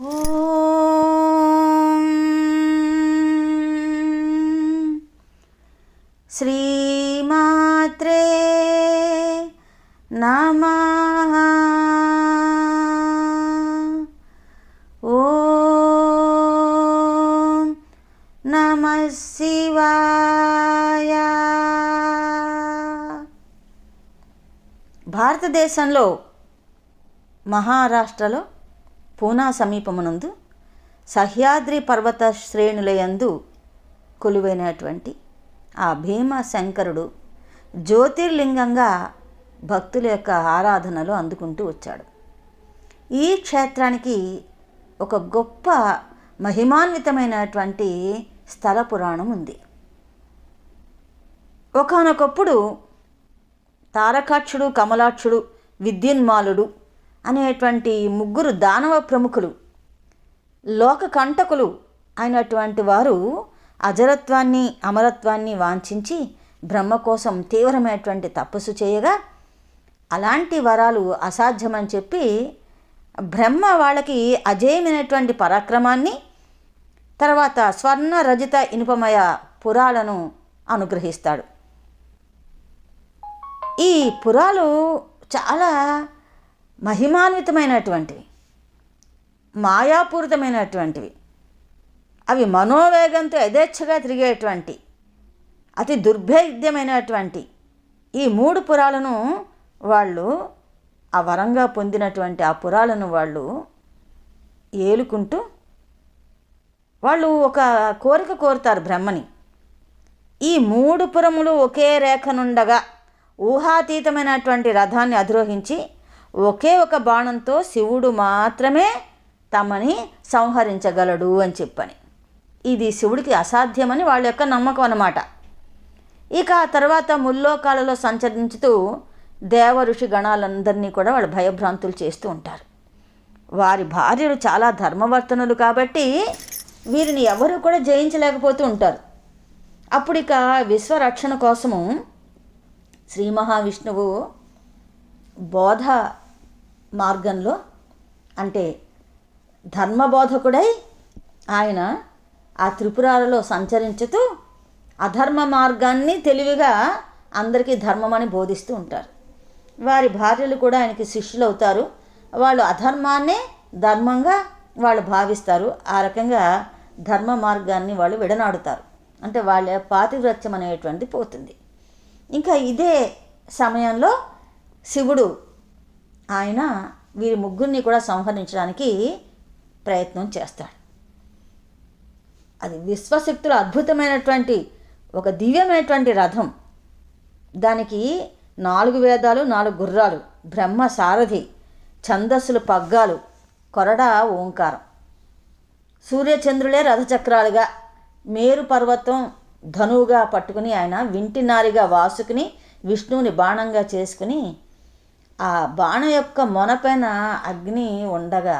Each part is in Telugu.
ఓం శ్రీమాత్రే నమః ఓం నమ శివాయ భారతదేశంలో మహారాష్ట్రలో పూనా సమీపమునందు సహ్యాద్రి పర్వత శ్రేణులయందు కొలువైనటువంటి ఆ భీమశంకరుడు జ్యోతిర్లింగంగా భక్తుల యొక్క ఆరాధనలు అందుకుంటూ వచ్చాడు. ఈ క్షేత్రానికి ఒక గొప్ప మహిమాన్వితమైనటువంటి స్థల పురాణం ఉంది. ఒకానొకప్పుడు తారకాక్షుడు కమలాక్షుడు విద్యున్మాలుడు అనేటువంటి ముగ్గురు దానవ ప్రముఖులు లోక కంటకులు అయినటువంటి వారు అజరత్వాన్ని అమరత్వాన్ని వాంఛించి బ్రహ్మ కోసం తీవ్రమైనటువంటి తపస్సు చేయగా అలాంటి వరాలు అసాధ్యమని చెప్పి బ్రహ్మ వాళ్ళకి అజేయమైనటువంటి పరాక్రమాన్ని తర్వాత స్వర్ణ రజిత ఇనుపమయ పురాలను అనుగ్రహిస్తాడు. ఈ పురాలు చాలా మహిమాన్వితమైనటువంటివి మాయాపూరితమైనటువంటివి అవి మనోవేగంతో యథేచ్ఛగా తిరిగేటువంటి అతి దుర్భేద్యమైనటువంటి ఈ మూడు పురాలను వాళ్ళు ఆ వరంగా పొందినటువంటి ఆ పురాలను వాళ్ళు ఏలుకుంటూ వాళ్ళు ఒక కోరిక కోరుతారు బ్రహ్మని. ఈ మూడు పురములు ఒకే రేఖనుండగా ఊహాతీతమైనటువంటి రథాన్ని అధిరోహించి ఒకే ఒక బాణంతో శివుడు మాత్రమే తమని సంహరించగలడు అని చెప్పని. ఇది శివుడికి అసాధ్యమని వాళ్ళ యొక్క నమ్మకం అన్నమాట. ఇక ఆ తర్వాత ముల్లోకాలలో సంచరించుతూ దేవ ఋషి గణాలందరినీ కూడా వాళ్ళు భయభ్రాంతులు చేస్తూ ఉంటారు. వారి భార్యలు చాలా ధర్మవర్తనులు కాబట్టి వీరిని ఎవరు కూడా జయించలేకపోతూ ఉంటారు. అప్పుడు ఇక విశ్వరక్షణ కోసము శ్రీ మహావిష్ణువు బోధ మార్గంలో అంటే ధర్మబోధకుడై ఆయన ఆ త్రిపురాలలో సంచరించుతూ అధర్మ మార్గాన్ని తెలివిగా అందరికీ ధర్మమని బోధిస్తూ ఉంటారు. వారి భార్యలు కూడా ఆయనకి శిష్యులు అవుతారు వాళ్ళు అధర్మాన్నే ధర్మంగా వాళ్ళు భావిస్తారు. ఆ రకంగా ధర్మ మార్గాన్ని వాళ్ళు విడనాడుతారు. అంటే వాళ్ళ పాతివ్రత్యం అనేటువంటిది పోతుంది. ఇంకా ఇదే సమయంలో శివుడు ఆయన వీరి ముగ్గురిని కూడా సంహరించడానికి ప్రయత్నం చేస్తాడు. అది విశ్వశక్తుల అద్భుతమైనటువంటి ఒక దివ్యమైనటువంటి రథం. దానికి నాలుగు వేదాలు నాలుగు గుర్రాలు బ్రహ్మ సారథి ఛందస్సులు పగ్గాలు కొరడ ఓంకారం. సూర్యచంద్రులే రథచక్రాలుగా మేరు పర్వతం ధనువుగా పట్టుకుని ఆయన వింటినారిగా వాసుకుని విష్ణువుని బాణంగా చేసుకుని ఆ బాణం యొక్క మొనపైన అగ్ని ఉండగా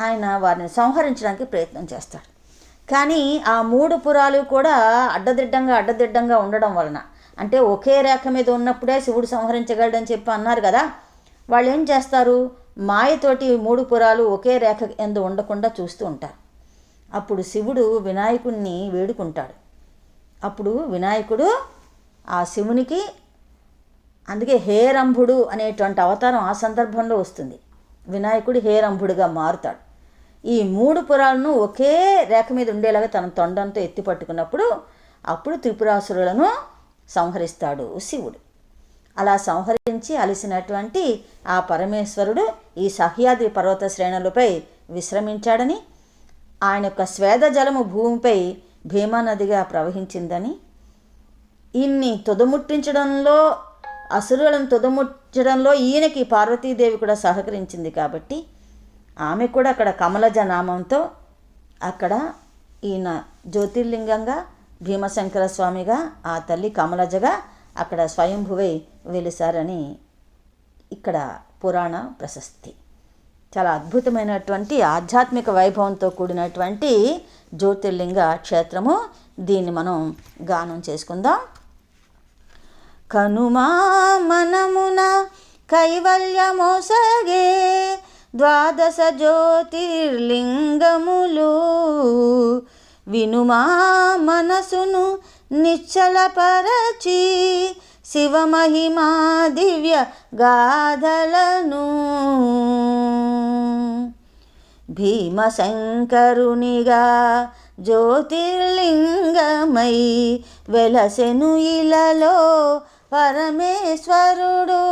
ఆయన వారిని సంహరించడానికి ప్రయత్నం చేస్తాడు. కానీ ఆ మూడు పురాలు కూడా అడ్డదిడ్డంగా అడ్డదిడ్డంగా ఉండడం వలన అంటే ఒకే రేఖ మీద ఉన్నప్పుడే శివుడు సంహరించగలడని చెప్పి అన్నారు కదా వాళ్ళు ఏం చేస్తారు? మాయతోటి మూడు పురాలు ఒకే రేఖ ఎందు ఉండకుండా చూస్తూ ఉంటారు. అప్పుడు శివుడు వినాయకుణ్ణి వేడుకుంటాడు. అప్పుడు వినాయకుడు ఆ శివునికి అందుకే హేరంభుడు అనేటువంటి అవతారం ఆ సందర్భంలో వస్తుంది. వినాయకుడు హేరంభుడుగా మారుతాడు. ఈ మూడు పురాలను ఒకే రేఖ మీద ఉండేలాగా తన తొండంతో ఎత్తి పట్టుకున్నప్పుడు అప్పుడు త్రిపురాసురులను సంహరిస్తాడు శివుడు. అలా సంహరించి అలసినటువంటి ఆ పరమేశ్వరుడు ఈ సహ్యాద్రి పర్వత శ్రేణులపై విశ్రమించాడని ఆయన యొక్క స్వేద జలము భూమిపై భీమానదిగా ప్రవహించిందని ఇన్ని తుదముట్టించడంలో అసురులను తుదముచ్చడంలో ఈయనకి పార్వతీదేవి కూడా సహకరించింది కాబట్టి ఆమె కూడా అక్కడ కమలజ నామంతో అక్కడ ఈయన జ్యోతిర్లింగంగా భీమశంకర స్వామిగా ఆ తల్లి కమలజగా అక్కడ స్వయంభువై వెలిసారని ఇక్కడ పురాణ ప్రశస్తి. చాలా అద్భుతమైనటువంటి ఆధ్యాత్మిక వైభవంతో కూడినటువంటి జ్యోతిర్లింగ క్షేత్రము. దీన్ని మనం గానం చేసుకుందాం. కనుమా మనమున కైవల్యమోసగే ద్వాదశ జ్యోతిర్లింగములు. వినుమా మనసును నిశ్చలపరచి శివమహిమా దివ్య గాథలను. భీమశంకరునిగా జ్యోతిర్లింగమై వెలసెను ఇలలో పరమేశ్వరుడు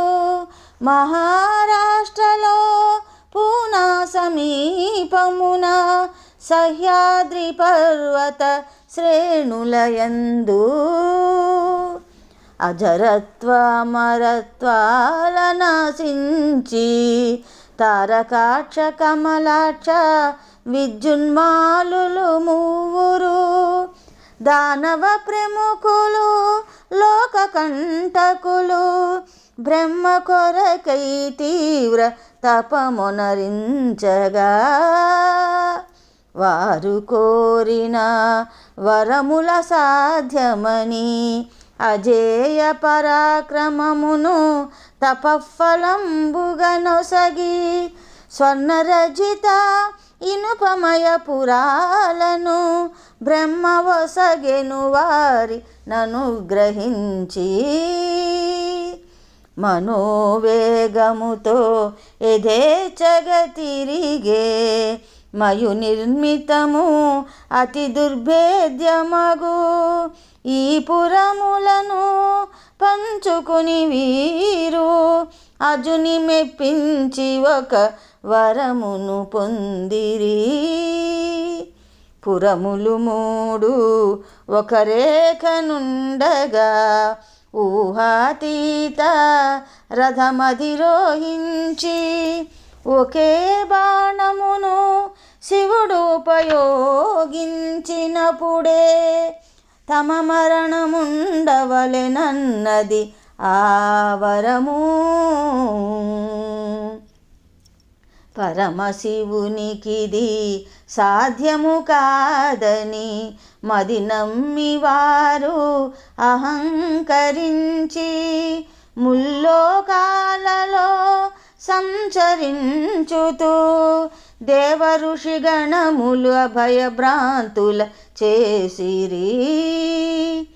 మహారాష్ట్రలో పూనా సమీపమున సహ్యాద్రి పర్వత శ్రేణులయందు అజరత్వ నశించి తారకాక్ష కమలాక్ష విద్యున్మాలు మూవురు దానవ ప్రముఖులు లోక కంటకులు బ్రహ్మ కొరకై తీవ్ర తపమునరించగా వారు కోరిన వరముల సాధ్యమని అజేయ పరాక్రమమును తపఫలంబుగనొసగి స్వర్ణరజిత ఇనుపమయ పురాలను బ్రహ్మ వసగెను వారి ననుగ్రహించి మనోవేగముతో యథేచ్ఛగా తిరిగే మయు నిర్మితము అతి దుర్భేద్యమగు ఈ పురములను పంచుకుని వీరు అజుని మెప్పించి ఒక వరమును పొందిరి. పురములు మూడు ఒక రేఖ నుండగా ఊహాతీత రథమధిరోహించి ఒకే బాణమును శివుడు ఉపయోగించినప్పుడే తమ మరణముండవలెనన్నది ఆవరము. పరమశివునికిది సాధ్యము కాదని మది నమ్మి వారు అహంకరించి ముల్లోకాలలో సంచరించుతూ దేవ ఋషి గణములు అభయభ్రాంతుల చేసిరి.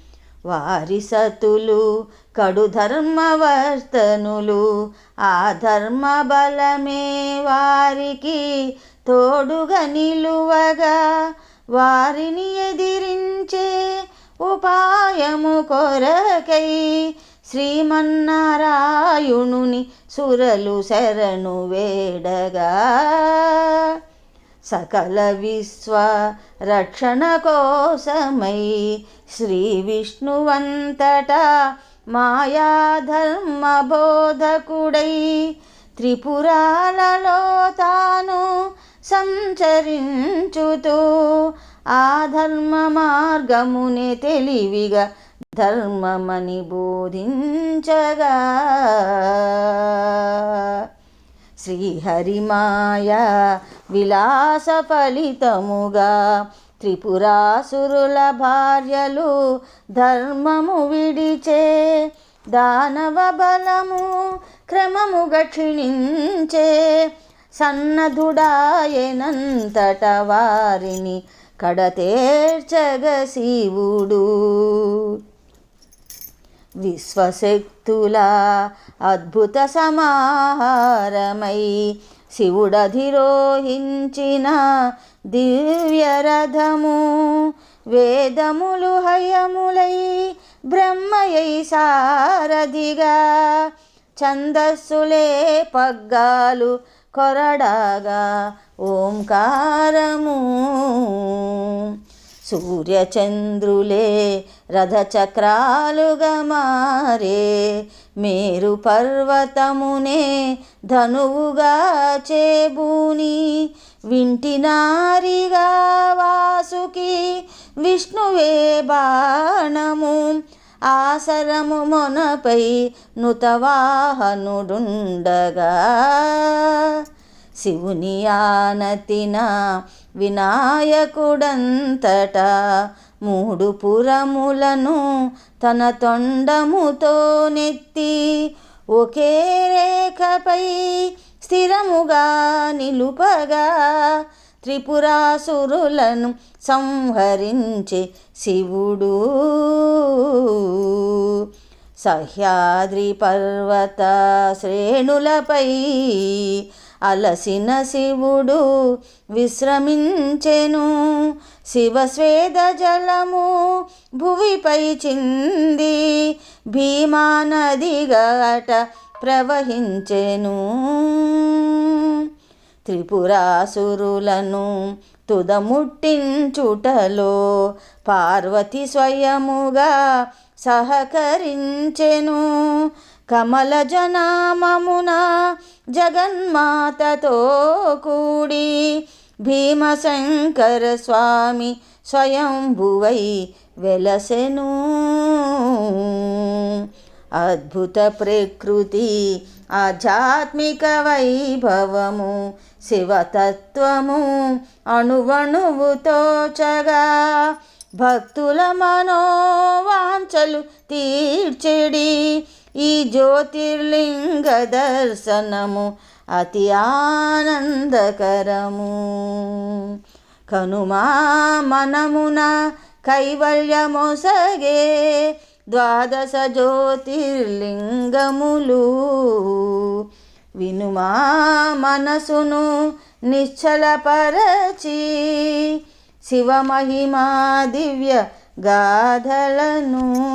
వారి సతులు కడు ధర్మవర్తనులు ఆ ధర్మ బలమే వారికి తోడుగా నిలువగా. వారిని ఎదిరించే ఉపాయము కొరకై శ్రీమన్నారాయణుని సురలు శరణు వేడగా. సకల విశ్వ రక్షణ కోసమై శ్రీ విష్ణువంతటా మాయాధర్మ బోధకుడై త్రిపురాలలో తాను సంచరించుతూ ఆ ధర్మ మార్గమునే తెలివిగా ధర్మమని బోధించగా. శ్రీహరిమాయ విలాస ఫలితముగా త్రిపురాసురుల భార్యలు ధర్మము విడిచే దానవ బలము క్రమముగా క్షీణించే సన్నధుడాయనంతట వారిని కడతేర్చగ శివుడు విశ్వశక్తుల అద్భుత సమాహారమై శివుడధిరోహించిన దివ్యరథము వేదములు హయములై బ్రహ్మయై సారథిగా ఛందస్సులే పగ్గాలు కొరడాగా ఓంకారము. సూర్యచంద్రులే రథచక్రాలుగా మారే మేరు పర్వతమునే ధనువుగా చేబూని వింటినారిగా వాసుకి విష్ణువే బాణము. ఆసరము మొనపై నుతవాహనుడుండగా. శివుని ఆనతిన వినాయకుడంతట మూడు పురములను తన తొండముతో నెత్తి ఒకే రేఖపై స్థిరముగా నిలుపగా త్రిపురాసురులను సంహరించే శివుడు. సహ్యాద్రి పర్వత శ్రేణులపై అలసిన శివుడు విశ్రమించెను. శివస్వేద జలము భువిపై చింది. భీమానదిగట ప్రవహించెను. త్రిపురాసురులను తుదముట్టించుటలో పార్వతి స్వయముగా సహకరించెను. కమల జనామమున జగన్మాతతో కూడి భీమశంకర స్వామి స్వయంభువై వెలసెను. అద్భుత ప్రకృతి ఆధ్యాత్మిక వైభవము శివతత్వము అణువణువుతో చగా భక్తుల మనోవాంఛలు తీర్చెడి. ఈ జ్యోతిర్లింగ దర్శనము అతి ఆనందకరము. కనుమా మనమున కైవల్యమొసగే ద్వాదశ జ్యోతిర్లింగములు. వినుమా మనసును నిశ్చలపరచి శివమహిమా దివ్య గాథలను.